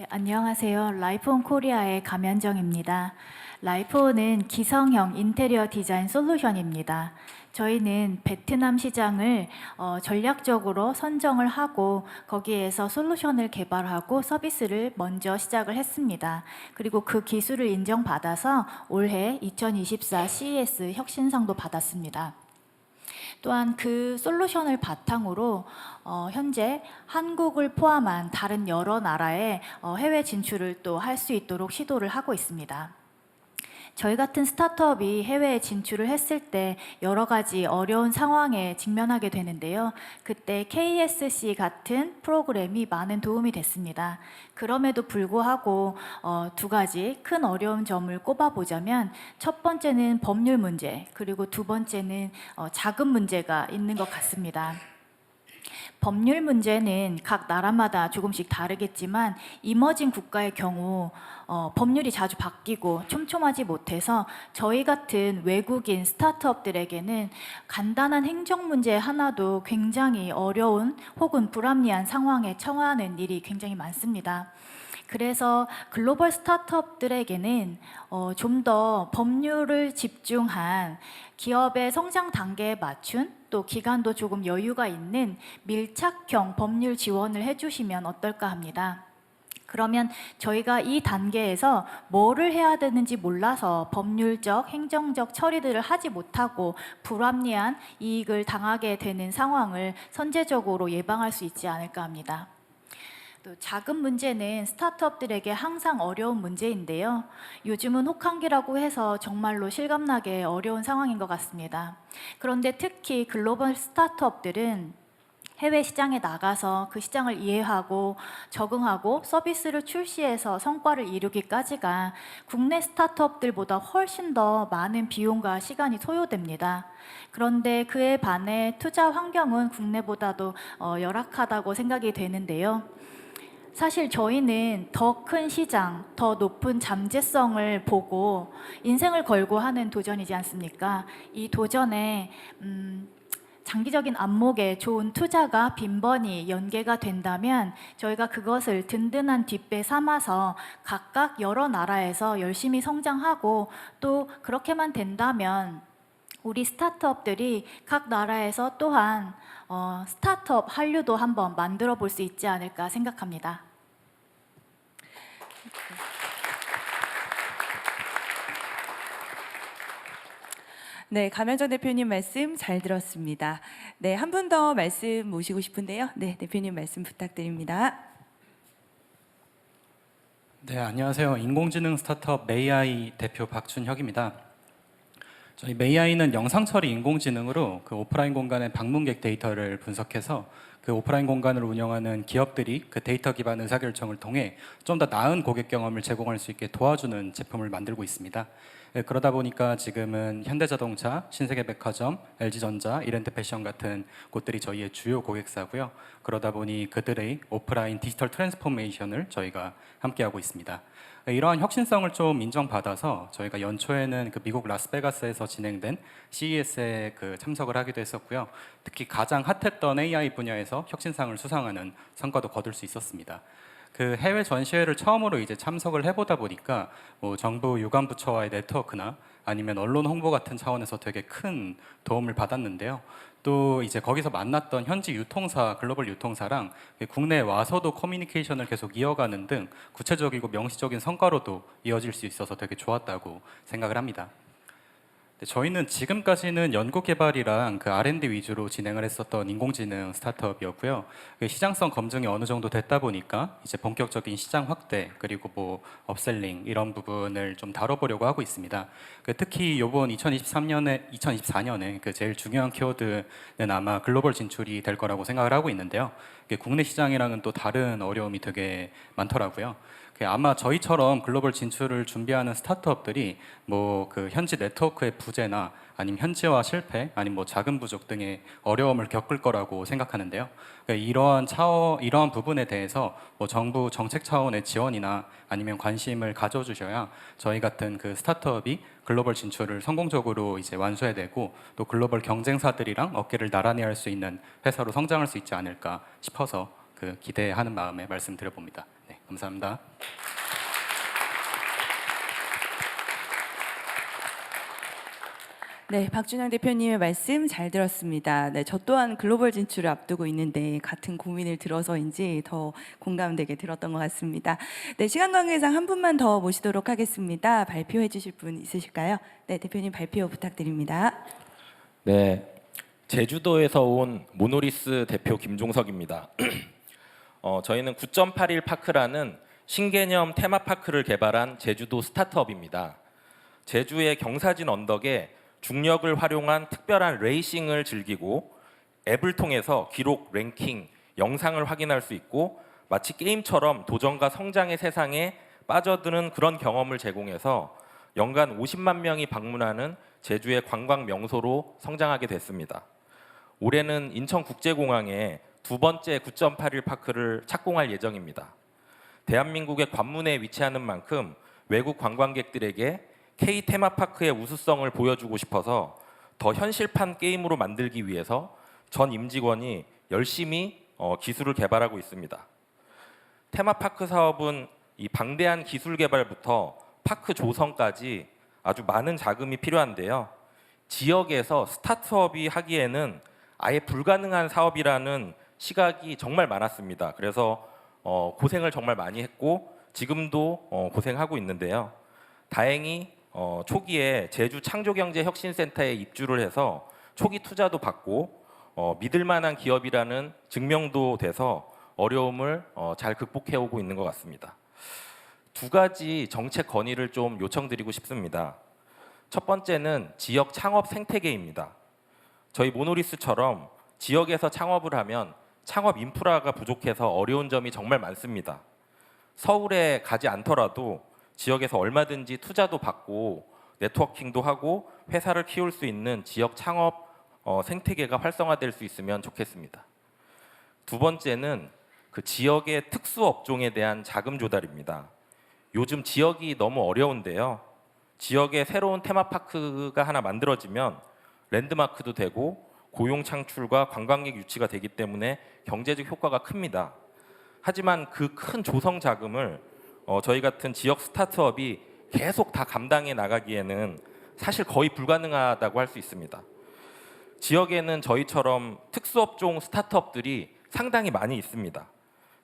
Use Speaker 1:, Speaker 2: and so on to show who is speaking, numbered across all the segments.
Speaker 1: 네, 안녕하세요. 라이프온 코리아의 감현정입니다. 라이프온은 기성형 인테리어 디자인 솔루션입니다. 저희는 베트남 시장을 어, 전략적으로 선정을 하고 거기에서 솔루션을 개발하고 서비스를 먼저 시작을 했습니다. 그리고 그 기술을 인정받아서 올해 2024 CES 혁신상도 받았습니다. 또한 그 솔루션을 바탕으로 어, 현재 한국을 포함한 다른 여러 나라의 어, 해외 진출을 또 할 수 있도록 시도를 하고 있습니다. 저희 같은 스타트업이 해외에 진출을 했을 때 여러 가지 어려운 상황에 직면하게 되는데요. 그때 KSC 같은 프로그램이 많은 도움이 됐습니다. 그럼에도 불구하고 어, 두 가지 큰 어려운 점을 꼽아보자면 첫 번째는 법률 문제, 그리고 두 번째는 어, 자금 문제가 있는 것 같습니다. 법률 문제는 각 나라마다 조금씩 다르겠지만 이머징 국가의 경우 어, 법률이 자주 바뀌고 촘촘하지 못해서 저희 같은 외국인 스타트업들에게는 간단한 행정 문제 하나도 굉장히 어려운 혹은 불합리한 상황에 처하는 일이 굉장히 많습니다. 그래서 글로벌 스타트업들에게는 어, 좀 더 법률을 집중한 기업의 성장 단계에 맞춘 또 기간도 조금 여유가 있는 밀착형 법률 지원을 해주시면 어떨까 합니다. 그러면 저희가 이 단계에서 뭐를 해야 되는지 몰라서 법률적, 행정적 처리들을 하지 못하고 불합리한 이익을 당하게 되는 상황을 선제적으로 예방할 수 있지 않을까 합니다. 또 자금 문제는 스타트업들에게 항상 어려운 문제인데요. 요즘은 혹한기라고 해서 정말로 실감나게 어려운 상황인 것 같습니다. 그런데 특히 글로벌 스타트업들은 해외 시장에 나가서 그 시장을 이해하고 적응하고 서비스를 출시해서 성과를 이루기까지가 국내 스타트업들보다 훨씬 더 많은 비용과 시간이 소요됩니다. 그런데 그에 반해 투자 환경은 국내보다도 어, 열악하다고 생각이 되는데요. 사실 저희는 더 큰 시장, 더 높은 잠재성을 보고 인생을 걸고 하는 도전이지 않습니까? 이 도전에 음, 장기적인 안목에 좋은 투자가 빈번히 연계가 된다면 저희가 그것을 든든한 뒷배 삼아서 각각 여러 나라에서 열심히 성장하고 또 그렇게만 된다면 우리 스타트업들이 각 나라에서 또한 어, 스타트업 한류도 한번 만들어 볼 수 있지 않을까 생각합니다.
Speaker 2: 네, 감현정 대표님 말씀 잘 들었습니다. 네, 한 분 더 말씀 모시고 싶은데요. 네, 대표님 말씀 부탁드립니다.
Speaker 3: 네, 안녕하세요. 인공지능 스타트업 메이아이 대표 박준혁입니다. 저희 메이아이는 영상 처리 인공지능으로 그 오프라인 공간의 방문객 데이터를 분석해서 그 오프라인 공간을 운영하는 기업들이 그 데이터 기반 의사결정을 통해 좀 더 나은 고객 경험을 제공할 수 있게 도와주는 제품을 만들고 있습니다. 예, 그러다 보니까 지금은 현대자동차, 신세계백화점, LG전자, 이렌트 패션 같은 곳들이 저희의 주요 고객사고요. 그러다 보니 그들의 오프라인 디지털 트랜스포메이션을 저희가 함께하고 있습니다. 예, 이러한 혁신성을 좀 인정받아서 저희가 연초에는 그 미국 라스베가스에서 진행된 CES에 그 참석을 하기도 했었고요. 특히 가장 핫했던 AI 분야에서 혁신상을 수상하는 성과도 거둘 수 있었습니다. 그 해외 전시회를 처음으로 이제 참석을 해보다 보니까 뭐 정부 유관 부처와의 네트워크나 아니면 언론 홍보 같은 차원에서 되게 큰 도움을 받았는데요. 또 이제 거기서 만났던 현지 유통사, 글로벌 유통사랑 국내에 와서도 커뮤니케이션을 계속 이어가는 등 구체적이고 명시적인 성과로도 이어질 수 있어서 되게 좋았다고 생각을 합니다. 네, 저희는 지금까지는 연구 개발이랑 그 R&D 위주로 진행을 했었던 인공지능 스타트업이었고요. 그 시장성 검증이 어느 정도 됐다 보니까 이제 본격적인 시장 확대 그리고 뭐 업셀링 이런 부분을 좀 다뤄보려고 하고 있습니다. 그 특히 이번 2023년에 2024년에 그 제일 중요한 키워드는 아마 글로벌 진출이 될 거라고 생각을 하고 있는데요. 국내 시장이랑은 또 다른 어려움이 되게 많더라고요. 그 아마 저희처럼 글로벌 진출을 준비하는 스타트업들이 뭐 그 현지 네트워크의 부재나 아니면 현지화 실패 아니면 뭐 자금 부족 등의 어려움을 겪을 거라고 생각하는데요. 그러니까 이러한 차원 이러한 부분에 대해서 뭐 정부 정책 차원의 지원이나 아니면 관심을 가져주셔야 저희 같은 그 스타트업이 글로벌 진출을 성공적으로 이제 완수해내고 또 글로벌 경쟁사들이랑 어깨를 나란히 할 수 있는 회사로 성장할 수 있지 않을까 싶어 커서 그 기대하는 마음에 말씀드려 봅니다. 네, 감사합니다.
Speaker 2: 네, 박준영 대표님의 말씀 잘 들었습니다. 네, 저 또한 글로벌 진출을 앞두고 있는데 같은 고민을 들어서인지 더 공감되게 들었던 것 같습니다. 네, 시간 관계상 한 분만 더 모시도록 하겠습니다. 발표해 주실 분 있으실까요? 네, 대표님 발표 부탁드립니다.
Speaker 4: 네, 제주도에서 온 모노리스 대표 김종석입니다. 어, 저희는 9.81 파크라는 신개념 테마파크를 개발한 제주도 스타트업입니다. 제주의 경사진 언덕에 중력을 활용한 특별한 레이싱을 즐기고 앱을 통해서 기록, 랭킹, 영상을 확인할 수 있고 마치 게임처럼 도전과 성장의 세상에 빠져드는 그런 경험을 제공해서 연간 50만 명이 방문하는 제주의 관광 명소로 성장하게 됐습니다. 올해는 인천국제공항에 두 번째 9.81 파크를 착공할 예정입니다. 대한민국의 관문에 위치하는 만큼 외국 관광객들에게 K 테마파크의 우수성을 보여주고 싶어서 더 현실판 게임으로 만들기 위해서 전 임직원이 열심히 어, 기술을 개발하고 있습니다. 테마파크 사업은 이 방대한 기술 개발부터 파크 조성까지 아주 많은 자금이 필요한데요. 지역에서 스타트업이 하기에는 아예 불가능한 사업이라는 시각이 정말 많았습니다. 그래서 어, 고생을 정말 많이 했고 지금도 어, 고생하고 있는데요. 다행히 어, 초기에 제주 창조경제혁신센터에 입주를 해서 초기 투자도 받고 어, 믿을 만한 기업이라는 증명도 돼서 어려움을 어, 잘 극복해 오고 있는 것 같습니다. 두 가지 정책 건의를 좀 요청드리고 싶습니다. 첫 번째는 지역 창업 생태계입니다. 저희 모노리스처럼 지역에서 창업을 하면 창업 인프라가 부족해서 어려운 점이 정말 많습니다. 서울에 가지 않더라도 지역에서 얼마든지 투자도 받고 네트워킹도 하고 회사를 키울 수 있는 지역 창업 어, 생태계가 활성화될 수 있으면 좋겠습니다. 두 번째는 그 지역의 특수 업종에 대한 자금 조달입니다. 요즘 지역이 너무 어려운데요. 지역에 새로운 테마파크가 하나 만들어지면 랜드마크도 되고 고용 창출과 관광객 유치가 되기 때문에 경제적 효과가 큽니다. 하지만 그 큰 조성 자금을 어, 저희 같은 지역 스타트업이 계속 다 감당해 나가기에는 사실 거의 불가능하다고 할 수 있습니다. 지역에는 저희처럼 특수업종 스타트업들이 상당히 많이 있습니다.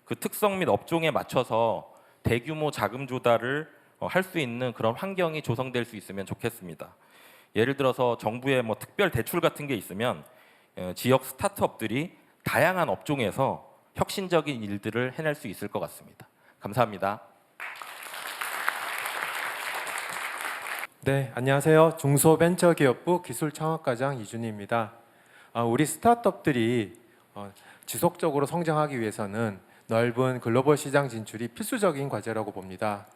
Speaker 4: 그 특성 및 업종에 맞춰서 대규모 자금 조달을 어, 할수 있는 그런 환경이 조성될 수 있으면 좋겠습니다. 예를 들어서 정부의 뭐 특별 대출 같은 게 있으면 어, 지역 스타트업들이 다양한 업종에서 혁신적인 일들을 해낼 수 있을 것 같습니다. 감사합니다.
Speaker 5: 네, 안녕하세요. 중소벤처기업부 기술창업과장 이준희입니다. 아, 우리 스타트업들이 어, 지속적으로 성장하기 위해서는 넓은 글로벌 시장 진출이 필수적인 과제라고 봅니다.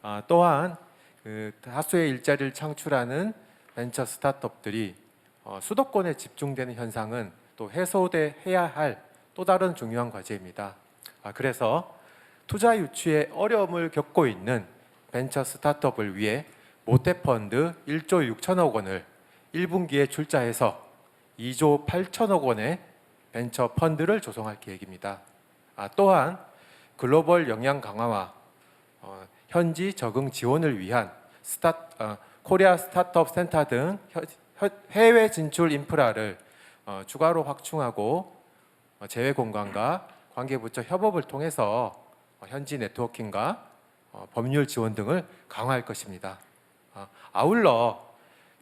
Speaker 5: 아, 또한 그 다수의 일자리를 창출하는 벤처 스타트업들이 어, 수도권에 집중되는 현상은 또 해소돼야 할 또 다른 중요한 과제입니다. 아, 그래서 투자 유치에 어려움을 겪고 있는 벤처 스타트업을 위해 모태펀드 1조 6천억 원을 1분기에 출자해서 2조 8천억 원의 벤처 펀드를 조성할 계획입니다. 아, 또한 글로벌 역량 강화와 어, 현지 적응 지원을 위한 스타, 어, 코리아 스타트업 센터 등 해외 진출 인프라를 어, 추가로 확충하고 어, 재외 공간과 관계부처 협업을 통해서 어, 현지 네트워킹과 어, 법률 지원 등을 강화할 것입니다. 아, 아울러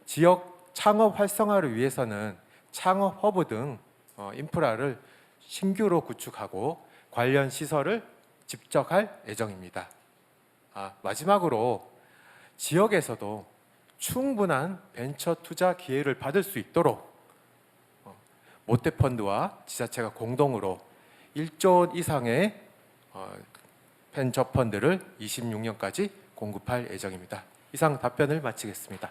Speaker 5: 지역 창업 활성화를 위해서는 창업 허브 등 어, 인프라를 신규로 구축하고 관련 시설을 집적할 예정입니다. 아, 마지막으로 지역에서도 충분한 벤처 투자 기회를 받을 수 있도록 어, 모태펀드와 지자체가 공동으로 1조 원 이상의 어, 벤처 펀드를 26년까지 공급할 예정입니다. 이상 답변을 마치겠습니다.